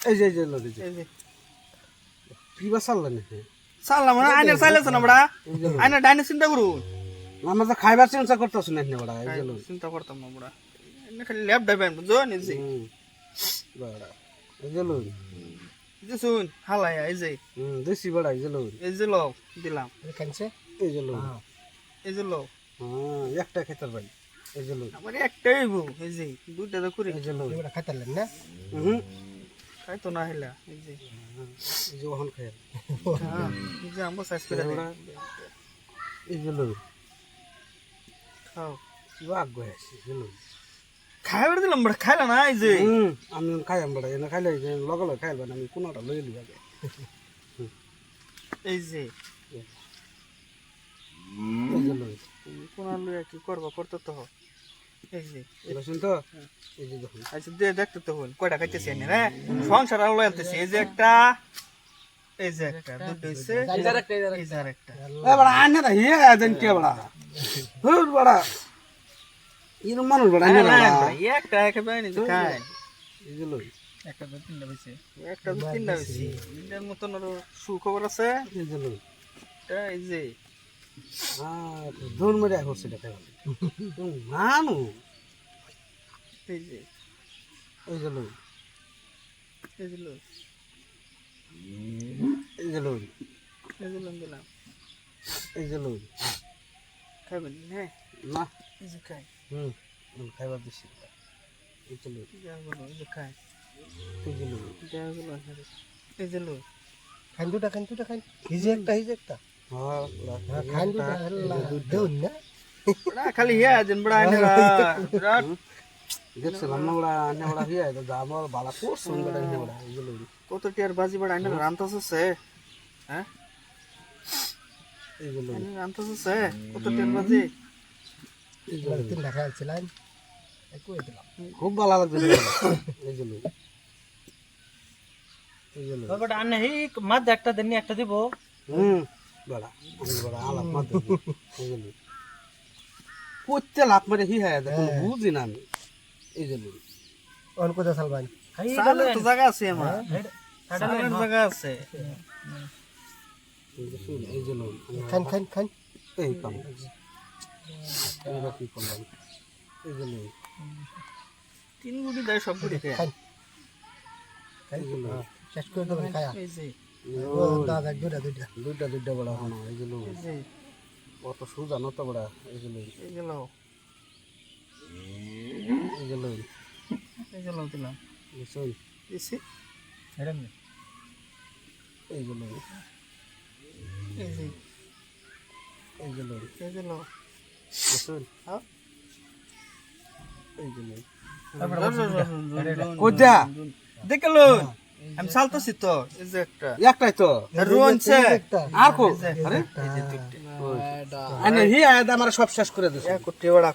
এই যে এই যে লরি যে ফিবা চাললেন নাকি সাল্লাম মানে আইনের চাইলেছে না বড়া আইনের ডাইনে চিন্তা করুন আমরা তো খাইবার চিন্তা করতেছি না বড়া এই যে চিন্তা করতাম না বড়া এনে খালি ল্যাপ ডাইবেন বুঝছ নিজে বড়া এই যে লরি যে শুন হালাই এই যে হুম দেশি বড়া এই যে লরি এই যে লও দিলাম এখানছে এই যে লরি এই যে লও হ্যাঁ একটা খেতার ভাই এই যে লরি আমার একটাই বউ এই যে দুইটা তো করি এই যে এবার খাইতালেন না হুম খাই তো না হেলা এই যে। ওখান খাই হ্যাঁ এই যে আমবো সাইজ করে বড়া এই যে লরি খাও। কিবা আগ্রহ আছে এই যে লরি খাইবার দিলাম বড়া খাইলা না এই যে? আমি খাই আম বড়া এনে খাইলে এই যে লগে লগে খাইবেন আমি কোনটা লই লিবা এই যে। এই যে লরি কোন লইয়া কি করবা করতে তো হয়। দেখতে তো হন কয়টা খাইতেছি সংসার আলো আনতেছি এই যে একটা এই যে একটা দুটো হইছে এই যে আরেকটা এই যে আরেকটা এ বড়া আনে না হিয়া দেন কে বড়া হুর বড়া ইন মানুষ বড়া আনে না না, না, এই একটা একেবারে নিজে খাই এই একটা দু তিনটা একটা তিনটা বেশি এটার মতন সুখবর আছে এই যে হ্যাঁ দৌড় মেরে করছে দেখা গেল মানু এই যে এই যে লই এই যে এই যে লই এই যে লোন দিলাম এই যে লই খাবেন হ্যাঁ না এই যে খাই হুম খাইবার দিছি এই যে এই যে খাই এই যে বলো এই যে খান দুটা খান দুটা খান হিজে একটা হিজে একটা হ্যাঁ বড়া, হ্যাঁ, খান দুটা দেউন না বড়া খালি ইয়া যেন বড়া আইনেরা বিরাট দেখছিলাম না বড়া হিয়া এটা যা আমার বালা করছে বড়া আনে বড়া এই কত টিয়ার বাজি বড়া আইনেরা রান্তাছে হ্যাঁ এই যে লই কত টিয়ার বাজি এবার তিনটা খাইছিলাম একু খুব ভালো লাগছে একটা দিব হুম। বড়া আমি বড়া আলাপ মার দেবো এই যে লই করতে লাভ মারে হি হ্যাঁ দেখুন বুঝি না আমি। এই যে অন কোথা সালবান খাই সালে তো জায়গা আছে আমার। সালের জায়গা আছে। এই যে শুন এই যে লই খান খান খান। এই কাম। কি করলাম? এই যে তিন গুটি দেয় সব গুটি খেয়ে। খান। খান। শেষ করে দেবেন খায়া। দুটা দুটা দুইটা দুইটা বড়া হনো যে অত সুজা নত বড়া এই যে লই এই দিলাম বুঝছেন দিছি এই যে লই এই যে এই যে লই এই যে লাও বুঝছেন হ্যাঁ এই কোজা দেখে লো আমি চালতেছি তো এই যে একটা একটাই তো রোনছে একটা আর কো আরে এই যে দুটো আনে হি আয় আমার সব শেষ করে দিছে বড়া